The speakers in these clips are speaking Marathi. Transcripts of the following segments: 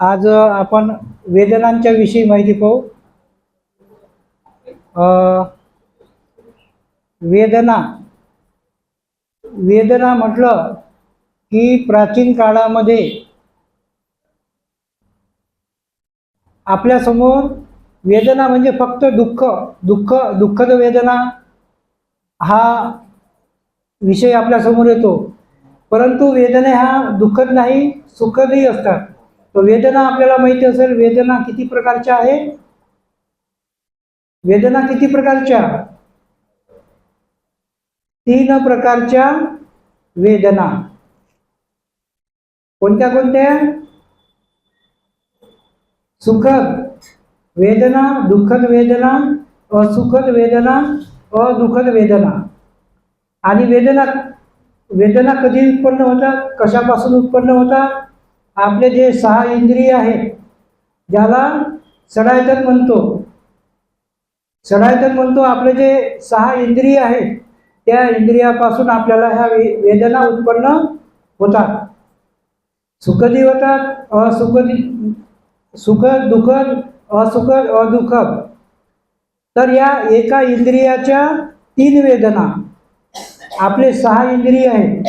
आज आपण वेदनांच्या विषयी माहिती पाहू. वेदना. वेदना म्हटलं की प्राचीन काळामध्ये आपल्यासमोर वेदना म्हणजे फक्त दुःख दुःख दुःखद वेदना हा विषय आपल्यासमोर येतो. परंतु वेदना हा दुःखद नाही सुखदही असतात. वेदना आपल्याला माहिती असेल वेदना किती प्रकारच्या आहेत? वेदना किती प्रकारच्या? तीन प्रकारच्या वेदना. कोणत्या कोणत्या? सुखद वेदना दुःखद वेदना असुखद वेदना अदुःखद वेदना. आणि वेदना वेदना कधी उत्पन्न होतात? कशापासून उत्पन्न होतात? आपले जे सहा इंद्रिय आहेत ज्याला सडायतन म्हणतो. सडायतन म्हणतो आपले जे सहा इंद्रिय आहेत त्या इंद्रियापासून आपल्याला ह्या वे वेदना उत्पन्न होतात. सुखदी होतात असुखदी सुखद दुखद असुखद अदुखद तर या एका इंद्रियाच्या तीन वेदना. आपले सहा इंद्रिय आहेत.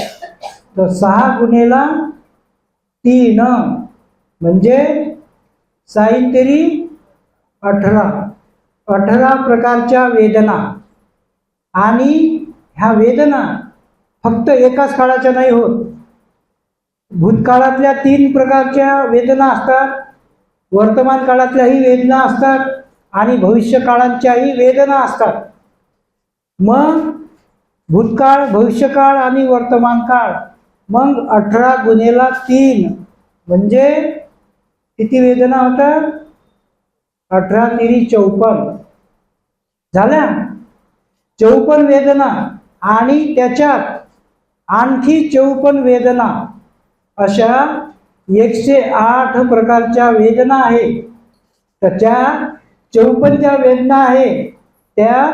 तर सहा गुन्हेला तीन म्हणजे साहित्यरी अठरा. अठरा प्रकारच्या वेदना. आणि ह्या वेदना फक्त एकाच काळाच्या नाही होत. भूतकाळातल्या तीन प्रकारच्या वेदना असतात. वर्तमान काळातल्याही वेदना असतात. आणि भविष्य काळांच्याही वेदना असतात. मग भूतकाळ भविष्यकाळ आणि वर्तमान काळ मग अठरा गुन्हेला तीन. म्हणजे किती वेदना होतात अठरा तिरी चौपन्न झाल्या? चौपन्न वेदना. आणि त्याच्यात आणखी चौपन्न वेदना. अशा एकशे आठ प्रकारच्या वेदना आहे तर त्या चौपन्न ज्या वेदना आहे त्या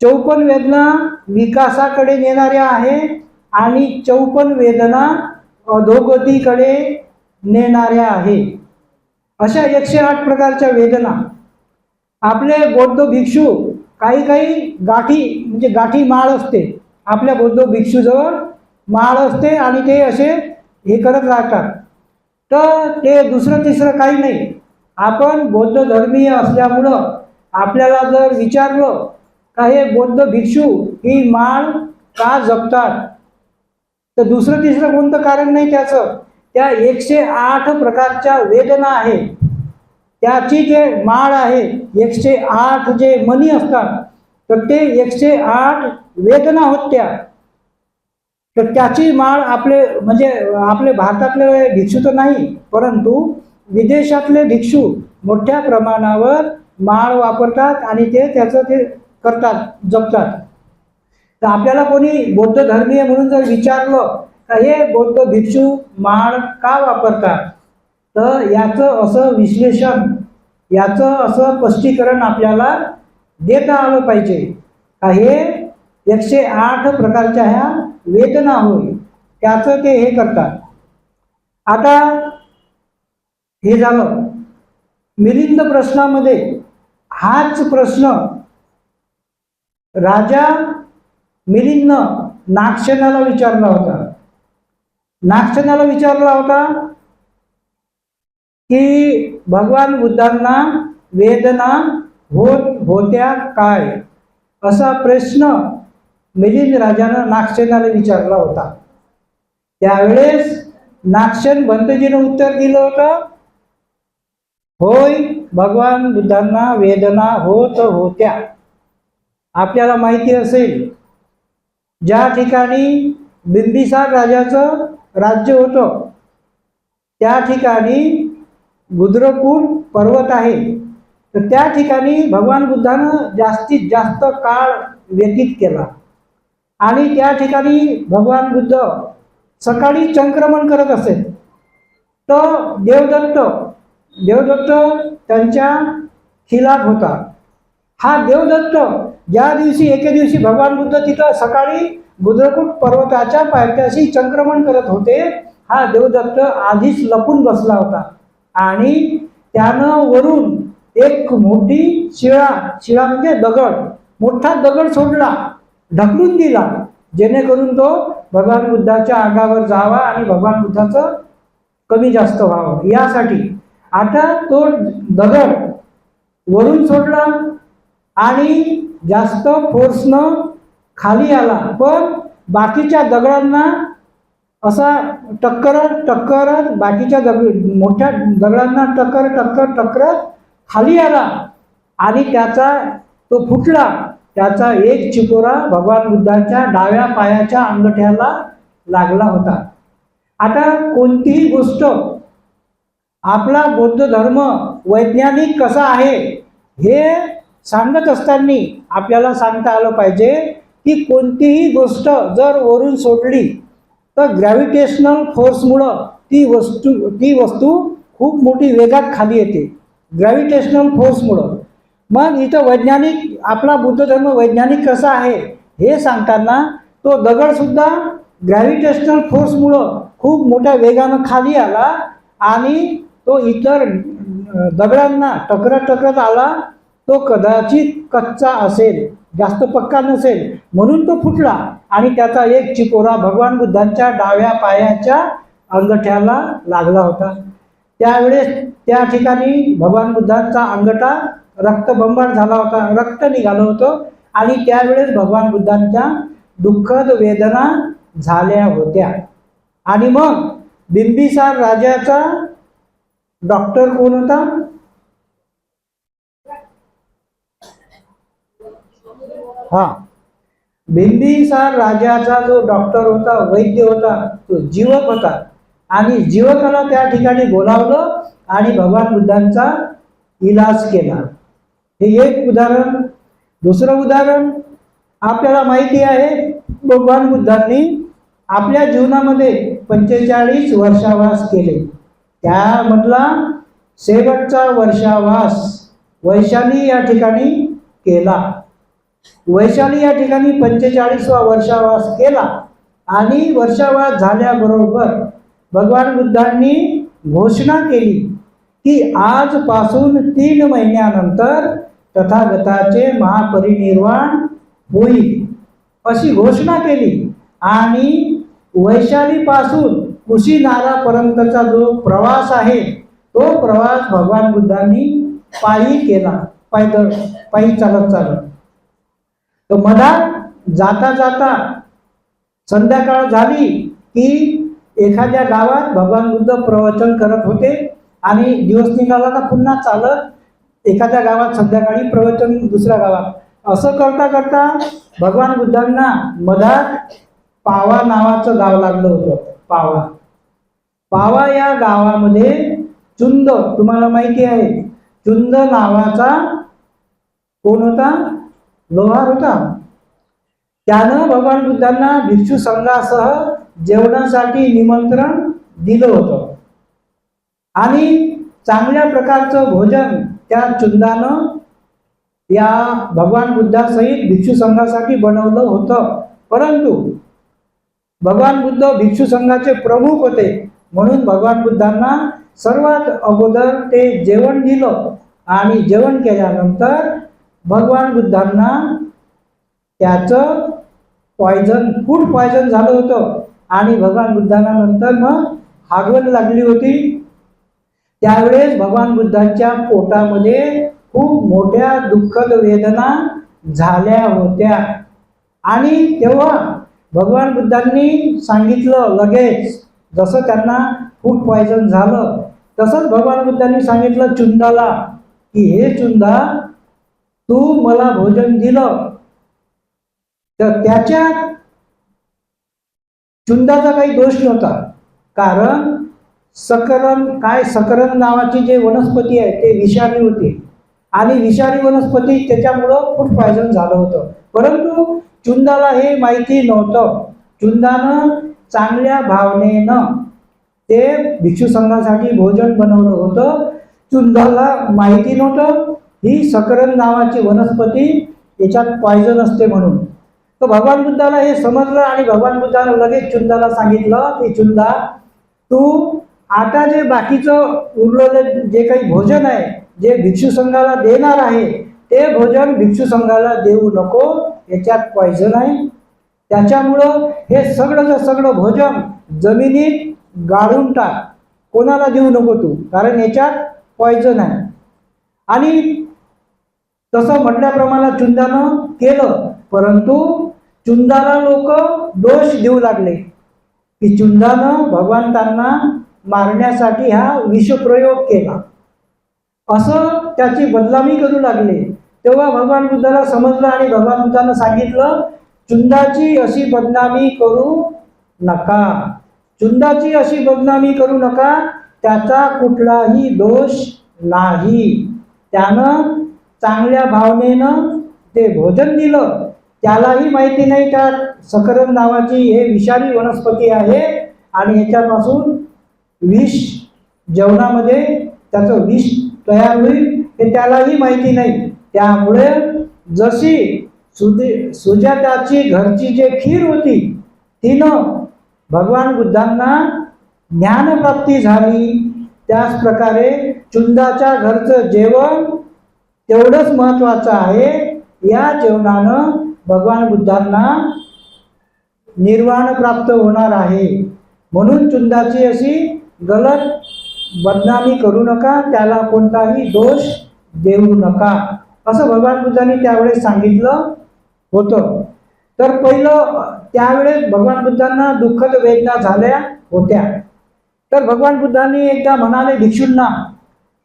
चौपन्न वेदना विकासाकडे नेणाऱ्या आहेत. आणि चौपन्न वेदना अधोगतीकडे नेणाऱ्या आहे अशा एकशे आठ प्रकारच्या वेदना. आपले बौद्ध भिक्षू काही काही गाठी म्हणजे गाठी माळ असते. आपल्या बौद्ध भिक्षूजवळ माळ असते आणि ते असे हे करत राहतात. तर ते दुसरं तिसरं काही नाही. आपण बौद्ध धर्मीय असल्यामुळं आपल्याला जर विचारलं का हे बौद्ध भिक्षू ही माळ का जपतात? तर दुसरं तिसरं कोणतं कारण नाही त्याचं? त्या एकशे आठ प्रकारच्या वेदना आहे त्याची जे माळ आहे एकशे आठ जे मनी असतात तर ते एकशे आठ वेदना होत्या. तर त्याची माळ आपले म्हणजे आपले भारतातले भिक्षू तर नाही परंतु विदेशातले भिक्षू मोठ्या प्रमाणावर माळ वापरतात आणि ते त्याचं ते करतात जपतात. तर आपल्याला कोणी बौद्ध धर्मीय म्हणून जर विचारलं का हे बौद्ध भिक्षू माळ का वापरतात? तर याचं असं विश्लेषण याचं असं स्पष्टीकरण आपल्याला देता आलं पाहिजे. का हे एकशे आठ प्रकारच्या ह्या वेदना होय त्याचं ते हे करतात. आता हे झालं. मिलिंद प्रश्नामध्ये हाच प्रश्न राजा मिलिंद नागसेनाला विचारला होता. नागसेनाला विचारला होता की भगवान बुद्धांना वेदना होत होत्या काय? असा प्रश्न मिलिंद राजानं नागसेनाला विचारला होता. त्यावेळेस नागसेन भंतजीनं उत्तर दिलं होतं होय भगवान बुद्धांना वेदना होत होत्या. आपल्याला माहिती असेल ज्या ठिकाणी बिंबिसार राजाचं राज्य होतं त्या ठिकाणी गुद्रकूट पर्वत आहे. तर त्या ठिकाणी भगवान बुद्धानं जास्तीत जास्त काळ व्यतीत केला. आणि त्या ठिकाणी भगवान बुद्ध सकाळी संक्रमण करत असेल तर देवदत्त देवदत्त त्यांच्या खिलाफ होता. हा देवदत्त ज्या दिवशी एके दिवशी भगवान बुद्ध तिथं सकाळी गुद्रकूट पर्वताच्या पायथ्याशी संक्रमण करत होते हा देवदत्त आधीच लपून बसला होता. आणि त्यानं वरून एक मोठी शिळा शिळा म्हणजे दगड मोठा दगड सोडला ढकलून दिला. जेणेकरून तो भगवान बुद्धाच्या अंगावर जावा आणि भगवान बुद्धाचं कमी जास्त व्हावं. यासाठी आता तो दगड वरून सोडला आणि जास्त फोर्सनं खाली आला. पण बाकीच्या दगडांना असा टक्करत टक्करत बाकीच्या दगड मोठ्या दगडांना टक्कर टक्कर टक्करत खाली आला. आणि त्याचा तो फुटला. त्याचा एक चिकोरा भगवान बुद्धाच्या डाव्या पायाच्या अंगठ्याला लागला होता. आता कोणतीही गोष्ट आपला बौद्ध धर्म वैज्ञानिक कसा आहे हे सांगत असताना आपल्याला सांगता आलं पाहिजे की कोणतीही गोष्ट जर वरून सोडली तर ग्रॅव्हिटेशनल फोर्समुळं ती वस्तू ती वस्तू खूप मोठी वेगात खाली येते. ग्रॅव्हिटेशनल फोर्समुळं मग इथं वैज्ञानिक आपला बुद्ध धर्म वैज्ञानिक कसा आहे हे सांगताना तो दगडसुद्धा ग्रॅव्हिटेशनल फोर्समुळं खूप मोठ्या वेगानं खाली आला आणि तो इतर दगडांना टकरत टकरत आला. तो कदाचित कच्चा असेल जास्त पक्का नसेल म्हणून तो फुटला आणि त्याचा एक चिकोरा भगवान बुद्धांच्या डाव्या पायाच्या अंगठ्याला लागला होता. त्यावेळेस त्या ठिकाणी भगवान बुद्धांचा अंगठा रक्तबंबाळ झाला होता रक्त निघालं होतं आणि त्यावेळेस भगवान बुद्धांच्या दुःखद वेदना झाल्या होत्या. आणि मग बिंबिसार राजाचा डॉक्टर कोण होता? हा. बिंबिसार राजाचा जो डॉक्टर होता वैद्य होता तो जीवक होता. आणि जीवकाला त्या ठिकाणी बोलावलं आणि भगवान बुद्धांचा इलाज केला. हे एक उदाहरण. दुसरं उदाहरण आपल्याला माहिती आहे भगवान बुद्धांनी आपल्या जीवनामध्ये पंचेचाळीस वर्षावास केले. त्यामधला शेवटचा वर्षावास वैशाली या ठिकाणी केला. वैशाली या ठिकाणी पंचेचाळीसवा वर्षावास केला आणि वर्षावास झाल्याबरोबर भगवान बुद्धांनी घोषणा केली की आजपासून तीन महिन्यानंतर तथागताचे महापरिनिर्वाण होईल अशी घोषणा केली. आणि वैशालीपासून कुशीनारापर्यंतचा जो प्रवास आहे तो प्रवास भगवान बुद्धांनी पायी केला पायदळ पायी चालत चालत. तर मधात जाता जाता संध्याकाळ झाली की एखाद्या गावात भगवान बुद्ध प्रवचन करत होते आणि दिवस निघाला ना पुन्हा चालत एखाद्या गावात संध्याकाळी प्रवचन दुसऱ्या गावात. असं करता करता भगवान बुद्धांना मधात पावा नावाचं गाव लागलं होतं. पावा. पावा या गावामध्ये चुंद तुम्हाला माहिती आहे चुंद नावाचा कोण होता? लोहार होता. त्यानं भगवान बुद्धांना भिक्षू संघासह जेवणासाठी निमंत्रण दिलं होतं. आणि चांगल्या प्रकारचं भोजन त्या चुंदानं या भगवान बुद्धासहित भिक्षू संघासाठी बनवलं होतं. परंतु भगवान बुद्ध भिक्षू संघाचे प्रमुख होते. म्हणून भगवान बुद्धांना सर्वात अगोदर ते जेवण दिलं आणि जेवण केल्यानंतर भगवान बुद्धांना त्याचं पॉयझन फूड पॉयझन झालं होतं. आणि भगवान बुद्धांना नंतर मग हागवण लागली होती. त्यावेळेस भगवान बुद्धांच्या पोटामध्ये खूप मोठ्या दुःखद वेदना झाल्या होत्या. आणि तेव्हा भगवान बुद्धांनी सांगितलं लगेच जसं त्यांना फूड पॉयझन झालं तसंच भगवान बुद्धांनी सांगितलं चुंदाला की हे चुंदा तू मला भोजन दिलं. तर त्याच्यात चुंदाचा काही दोष नव्हता. कारण सकरण काय सकरण नावाची जे वनस्पती आहे ते विषारी होते. आणि विषारी वनस्पती त्याच्यामुळं फूड पॉयझन झालं होतं. परंतु चुंदाला हे माहिती नव्हतं. चुंदानं चांगल्या भावनेनं ते भिक्षू संघासाठी भोजन बनवलं होतं. चुंदाला माहिती नव्हतं. ही सकरण नावाची वनस्पती याच्यात पॉयझन असते म्हणून. तर भगवान बुद्धाला हे समजलं आणि भगवान बुद्धानं लगेच चुंदाला सांगितलं की चुंदा तू आता जे बाकीचं उरलेलं जे काही भोजन आहे जे भिक्षू संघाला देणार आहे ते भोजन भिक्षू संघाला देऊ नको याच्यात पॉयझन आहे. त्याच्यामुळं हे सगळं सगळं भोजन जमिनीत गाळून टाक. कोणाला देऊ नको तू? कारण याच्यात पॉयझन आहे. आणि तसं म्हटल्याप्रमाणे चुंदानं केलं परंतु चुंदाला लोक दोष देऊ लागले. की चुंदानं भगवंतांना मारण्यासाठी हा विषप्रयोग केला. असं त्याची बदनामी करू लागले. तेव्हा भगवान बुद्धाला समजलं आणि भगवान बुद्धानं सांगितलं चुंदाची अशी बदनामी करू नका. चुंदाची अशी बदनामी करू नका त्याचा कुठलाही दोष नाही. त्यानं चांगल्या भावनेनं ते भोजन दिलं त्यालाही माहिती नाही त्यात सकरम नावाची हे विषारी वनस्पती आहे आणि याच्यापासून विष जेवणामध्ये त्याचं विष तयार होईल हे त्यालाही माहिती नाही. त्यामुळे जशी सुदे सुजाताची घरची जे खीर होती तिनं भगवान बुद्धांना ज्ञानप्राप्ती झाली. त्याच प्रकारे चुंदाच्या घरचं जेवण तेवढंच महत्त्वाचं आहे या जेवणानं भगवान बुद्धांना निर्वाण प्राप्त होणार आहे. म्हणून चुंदाची अशी गलत बदनामी करू नका त्याला कोणताही दोष देऊ नका. असं भगवान बुद्धांनी त्यावेळेस सांगितलं होतं. तर पहिलं त्यावेळेस भगवान बुद्धांना दुःखद वेदना झाल्या होत्या. तर भगवान बुद्धांनी एकदा म्हणाले भिक्षूंना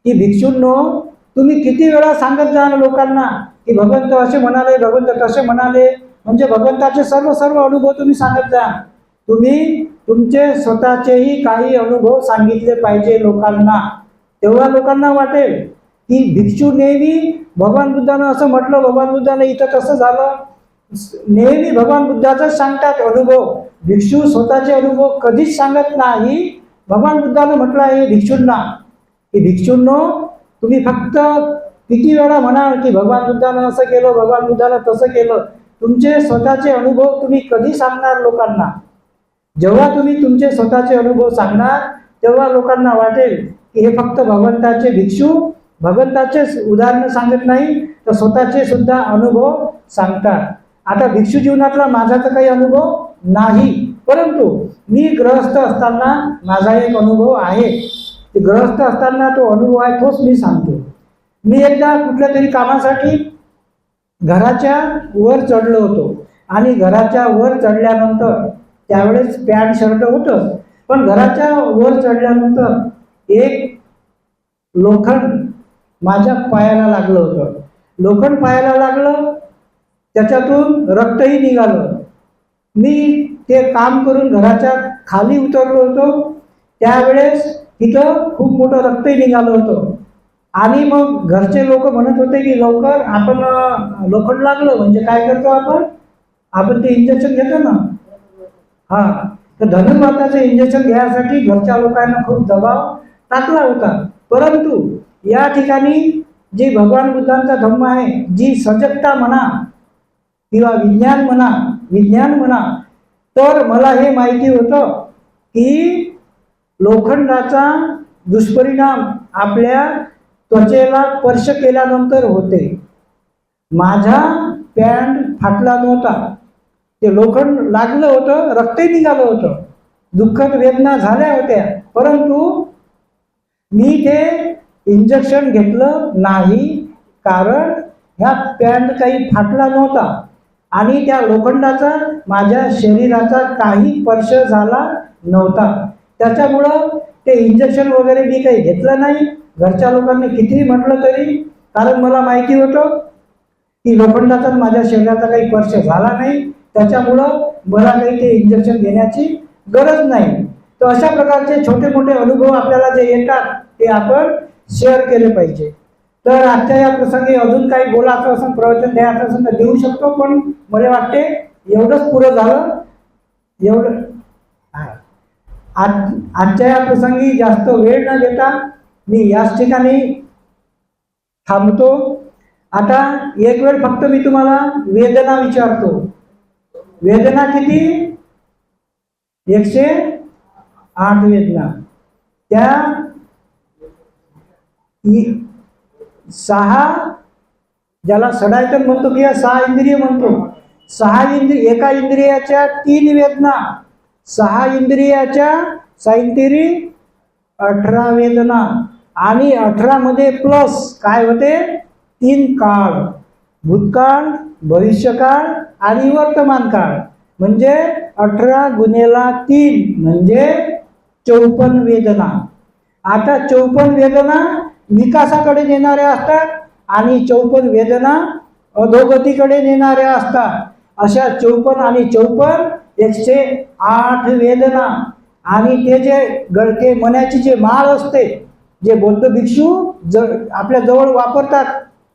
की भिक्षूंनो तुम्ही किती वेळा सांगत जा लोकांना की भगवंत असे म्हणाले भगवंत कसे म्हणाले. म्हणजे भगवंताचे सर्व सर्व अनुभव तुम्ही सांगत जा. तुम्ही तुमचे स्वतःचेही काही अनुभव सांगितले पाहिजे लोकांना. तेव्हा लोकांना वाटेल की भिक्षू नेहमी भगवान बुद्धानं असं म्हटलं भगवान बुद्धानं इथं कसं झालं. नेहमी भगवान बुद्धाचाच सांगतात अनुभव. भिक्षू स्वतःचे अनुभव कधीच सांगत नाही. भगवान बुद्धानं म्हटलं आहे भिक्षूंना. की भिक्षूंनो तुम्ही फक्त किती वेळा म्हणाल की भगवान बुद्धानं असं केलं भगवान बुद्धानं तसं केलं तुमचे स्वतःचे अनुभव तुम्ही कधी सांगणार लोकांना? जेव्हा तुम्ही तुमचे स्वतःचे अनुभव सांगणार तेव्हा लोकांना वाटेल की हे फक्त भगवंताचे भिक्षू भगवंताचेच उदाहरणं सांगत नाही तर स्वतःचे सुद्धा अनुभव सांगतात. आता भिक्षू जीवनातला माझा तर काही अनुभव नाही परंतु मी ग्रहस्थ असताना माझा एक अनुभव आहे. ते ग्रहस्थ असताना तो अनुभव आहे तोच मी सांगतो. मी एकदा कुठल्या तरी कामासाठी घराच्या वर चढलो होतो. आणि घराच्या वर चढल्यानंतर त्यावेळेस पॅन्ट शर्ट होतंच. पण घराच्या वर चढल्यानंतर एक लोखंड माझ्या पायाला लागलं होतं. लोखंड पायाला लागलं त्याच्यातून रक्तही निघालं. मी ते काम करून घराच्या खाली उतरलो होतो. त्यावेळेस तिथं खूप मोठं रक्तही निघालं होतं. आणि मग घरचे लोक म्हणत होते की लवकर आपण लोखंड लागलं म्हणजे काय करतो आपण? आपण ते इंजेक्शन घेतो ना. हा. तर धनुर्वाताचं इंजेक्शन घ्यायसाठी घरच्या लोकांना खूप दबाव टाकला होता. परंतु या ठिकाणी जी भगवान बुद्धांचा धम्म आहे जी सजगता म्हणा किंवा विज्ञान म्हणा विज्ञान म्हणा तर मला हे माहिती होतं की लोखंडाचा दुष्परिणाम आपल्या त्वचेला स्पर्श केल्यानंतर होते. माझा पॅन्ट फाटला नव्हता. ते लोखंड लागलं होतं रक्तही निघालं होतं. दुःखद वेदना झाल्या होत्या परंतु मी ते इंजेक्शन घेतलं नाही कारण ह्या पॅन्ट काही फाटला नव्हता आणि त्या लोखंडाचा माझ्या शरीराचा काही स्पर्श झाला नव्हता. त्याच्यामुळं ते इंजेक्शन वगैरे मी काही घेतलं नाही. घरच्या लोकांनी कितीही म्हटलं तरी कारण मला माहिती होतं की लोखंडाचा माझ्या शरीराचा काही स्पर्श झाला नाही. त्याच्यामुळं मला काही ते इंजेक्शन घेण्याची गरज नाही. तर अशा प्रकारचे छोटे मोठे अनुभव आपल्याला जे येतात ते आपण शेअर केले पाहिजे. तर आजच्या या प्रसंगी अजून काही बोलायचं असं प्रवचन द्यायचं असेल तर देऊ शकतो पण मला वाटते एवढंच पुरं झालं. एवढं हा. आज आजच्या या प्रसंगी जास्त वेळ न देता मी याच ठिकाणी थांबतो. आता एक वेळ फक्त मी तुम्हाला वेदना विचारतो. वेदना किती? एकशे आठ वेदना. त्या सहा ज्याला सडायतन म्हणतो किंवा सहा इंद्रिय म्हणतो. सहा इंद्रिय एका इंद्रियाच्या तीन वेदना. सहा इंद्रियाच्या सायंतिरी अठरा वेदना आणि अठरामध्ये प्लस काय होते? तीन काळ. भूतकाळ भविष्यकाळ आणि वर्तमान काळ म्हणजे अठरा गुन्हेला तीन म्हणजे चौपन्न वेदना. आता चौपन्न वेदना विकासाकडे नेणाऱ्या असतात आणि चौपन्न वेदना अधोगतीकडे नेणाऱ्या असतात. अशा चौपन्न आणि चौपन्न एकशे आठ वेदना आणि ते जे गळके मनाची जे माळ असते जे बौद्ध भिक्षू ज आपल्या जवळ वापरतात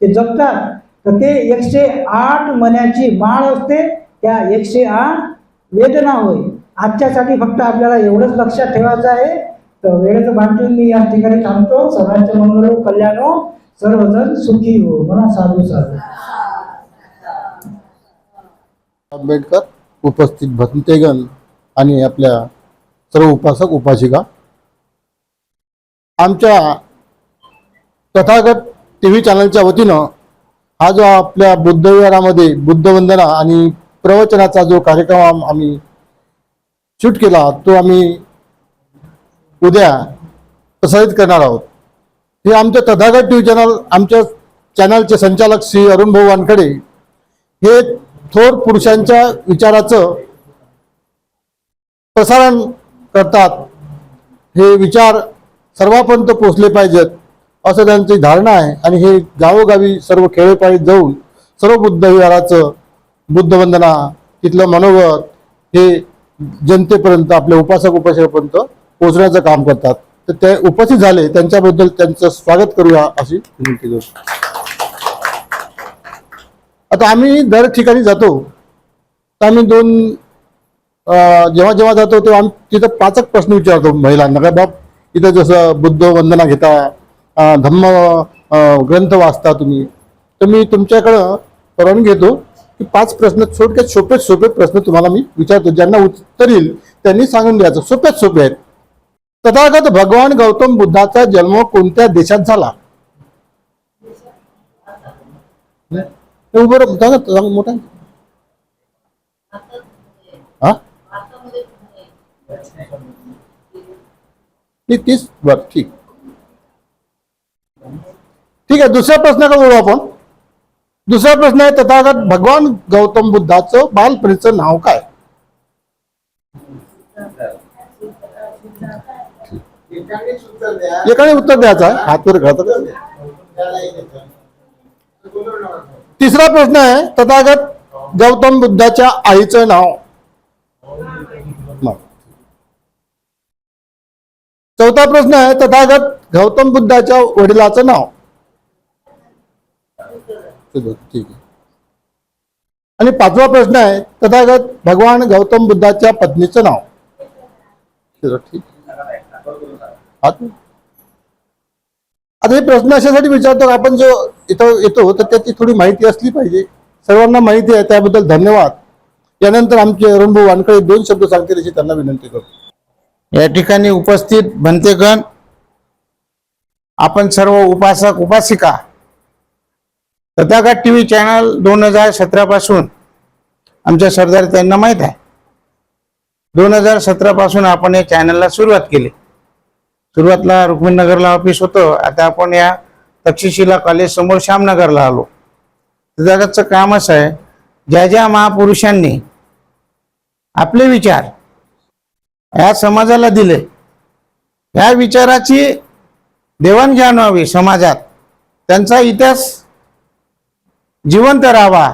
ते जपतात तर ते एकशे आठ मण्याची माळ असते त्या एकशे आठ वेदना होय. आजच्यासाठी फक्त आपल्याला एवढंच लक्षात ठेवायचं आहे. तर वेळेचं भांडून मी या ठिकाणी थांबतो. सर्वांचे मंगळ कल्याण हो सर्वजण सुखी हो. म्हणा साधू साधू. आंबेडकर. उपस्थित भंतेगण आणि आपल्या सर्व उपासक उपासिका. आमच्या तथागत टी व्ही चॅनलच्या वतीनं हा जो आपल्या बुद्धविहारामध्ये बुद्धवंदना आणि प्रवचनाचा जो कार्यक्रम आम्ही शूट केला तो आम्ही उद्या प्रसारित करणार आहोत. हे आमचं तथागत टी व्ही चॅनल आमच्या चॅनलचे संचालक श्री अरुण भाऊ वानखडे हे थोर पुरुषांच्या विचाराचं प्रसारण करतात. हे विचार सर्वांपर्यंत पोचले पाहिजेत असं त्यांची धारणा आहे. आणि हे गावोगावी सर्व खेडेपाडीत जाऊन सर्व बुद्ध विहाराचं बुद्धवंदना तिथलं मनोगत हे जनतेपर्यंत आपल्या उपासक उपासकापर्यंत पोहोचण्याचं काम करतात. तर ते उपस्थित झाले त्यांच्याबद्दल त्यांचं स्वागत करूया अशी विनंती करतो. आता आम्ही दर ठिकाणी जातो. तर आम्ही दोन जेव्हा जेव्हा जातो तेव्हा आम्ही तिथं पाचक प्रश्न विचारतो महिलांना काय बाप इथं जसं बुद्ध वंदना घेता धम्म ग्रंथ वाचता तुम्ही. तर मी तुमच्याकडं परवानगी घेतो की पाच प्रश्न छोटक्यात सोपे सोपे प्रश्न तुम्हाला मी विचारतो. ज्यांना उत्तर येईल त्यांनी सांगून द्यायचं. सोप्यात सोपे आहेत. तथागत भगवान गौतम बुद्धाचा जन्म कोणत्या देशात झाला? उभं राहा, मोठा हा? ती- तीस बर ठीक. ठीक आहे दुसऱ्या प्रश्नाकडे बोलू आपण. दुसरा प्रश्न आहे तथागत भगवान गौतम बुद्धाचं बालपणीचं नाव काय? एकाने उत्तर द्यायचं आहे. हातवर घालत तिसरा प्रश्न आहे तथागत गौतम बुद्धाच्या आईचं नाव. चौथा प्रश्न आहे तथागत गौतम बुद्धाच्या वडिलाचं नाव. ठीक आहे. आणि पाचवा प्रश्न आहे तथागत भगवान गौतम बुद्धाच्या पत्नीचं नाव. ठीक हा आता हे प्रश्न अशासाठी विचारतो आपण जो इथं येतो तर त्याची थोडी माहिती असली पाहिजे. सर्वांना माहिती आहे त्याबद्दल धन्यवाद. यानंतर आमचे अरुणभाऊ वानकडे दोन शब्द सांगतील अशी त्यांना विनंती करतो. या ठिकाणी उपस्थित भंतेगण आपण सर्व उपासक उपासिका तथागत टी व्ही चॅनल दोन हजार सतरापासून आमच्या सरदार त्यांना माहीत आहे. दोन हजार सतरापासून आपण या चॅनलला सुरुवात केली. सुरुवातला रुक्मिणनगरला ऑफिस होतं आता आपण या तक्षशिला कॉलेज समोर श्यामनगरला आलो. तथागतचं काम असं आहे ज्या ज्या महापुरुषांनी आपले विचार या समाजाला दिले या विचाराची देवाणघेवाण व्हावी समाजात. त्यांचा इतिहास जिवंत राहावा.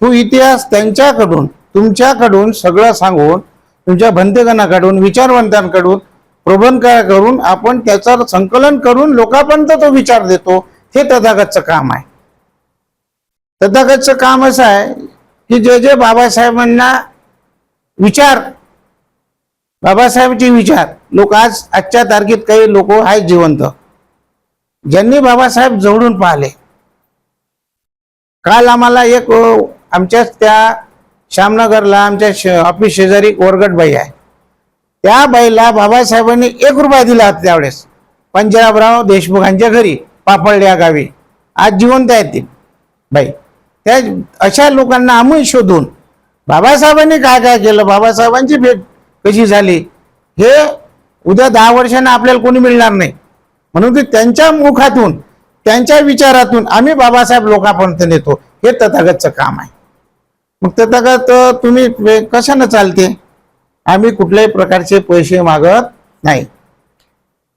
तो इतिहास त्यांच्याकडून तुमच्याकडून सगळं सांगून तुमच्या भंतेगणाकडून विचारवंतांकडून प्रबंध करून आपण त्याचं संकलन करून लोकांपर्यंत तो विचार देतो हे तथागतचं काम आहे. तथागतचं काम असं आहे की जे जे बाबासाहेबांना विचार बाबासाहेबचे विचार लोक आज आजच्या तारखेत काही लोक आहेत जिवंत. ज्यांनी बाबासाहेब जवळून पाहिले. काल आम्हाला एक आमच्याच त्या श्यामनगरला आमच्या श- ऑफिस शेजारी एक वरगटबाई आहे. त्या बाईला बाबासाहेबांनी एक रुपया दिला होता त्यावेळेस. पंजाबराव देशमुखांच्या घरी पापडल्या या गावी. आज जिवंत आहेत ते. बाई त्या अशा लोकांना आम्ही शोधून बाबासाहेबांनी काय काय केलं बाबासाहेबांची भेट कशी झाली हे उद्या दहा वर्षांना आपल्याला कोणी मिळणार नाही. म्हणून ते त्यांच्या मुखातून त्यांच्या विचारातून आम्ही बाबासाहेब लोकांपर्यंत नेतो. हे तथागतचं काम आहे. मग तथागत तुम्ही वे- कशानं चालते? आम्ही कुठल्याही प्रकारचे पैसे मागत नाही.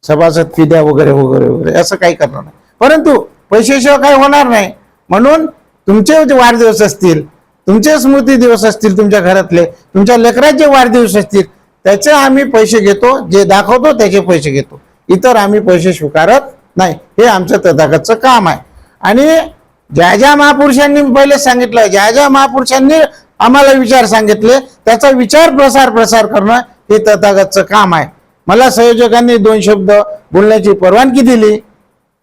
सभासद फिद्या वगैरे वगैरे वगैरे असं काही करणार नाही. परंतु पैशाशिवाय काही होणार नाही. म्हणून तुमचे जे वाढदिवस असतील तुमचे स्मृती दिवस असतील तुमच्या घरातले तुमच्या लेकराचे वाढदिवस असतील त्याचे आम्ही पैसे घेतो जे दाखवतो त्याचे पैसे घेतो. इतर आम्ही पैसे स्वीकारत नाही. हे आमचं तथागतचं काम आहे. आणि ज्या ज्या महापुरुषांनी पहिले सांगितलं ज्या ज्या महापुरुषांनी आम्हाला विचार सांगितले त्याचा विचार प्रसार प्रसार करणं हे तथागतचं काम आहे. मला संयोजकांनी दोन शब्द बोलण्याची परवानगी दिली.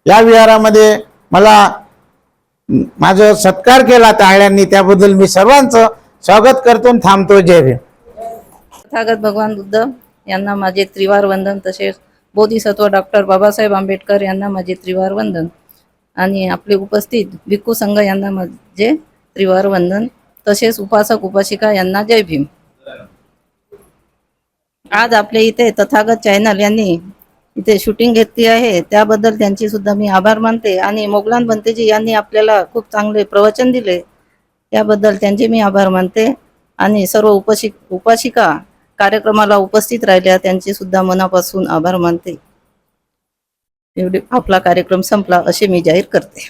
या विहारामध्ये मला माझं सत्कार केला ताळ्यांनी त्याबद्दल मी सर्वांचं स्वागत करतो थांबतो. जय भीम. तथागत भगवान बुद्ध यांना माझे त्रिवार वंदन तसेच बोधिसत्व डॉक्टर बाबासाहेब आंबेडकर यांना माझे त्रिवार वंदन. आणि आपले उपस्थित भिक्खू संघ यांना माझे त्रिवार वंदन. तसेच उपासक उपासिका यांना जय भीम. आज आपल्या इथे तथागत चॅनल यांनी इथे शूटिंग घेतली आहे. त्याबद्दल त्यांची सुद्धा मी आभार मानते आणि मोगलान बनतेजी यांनी आपल्याला खूप चांगले प्रवचन दिले. त्याबद्दल त्यांचे मी आभार मानते आणि सर्व उपशिक उपासिका कार्यक्रमाला उपस्थित राहिल्या त्यांचे सुद्धा मनापासून आभार मानते. एवढे आपला कार्यक्रम संपला असे मी जाहीर करते.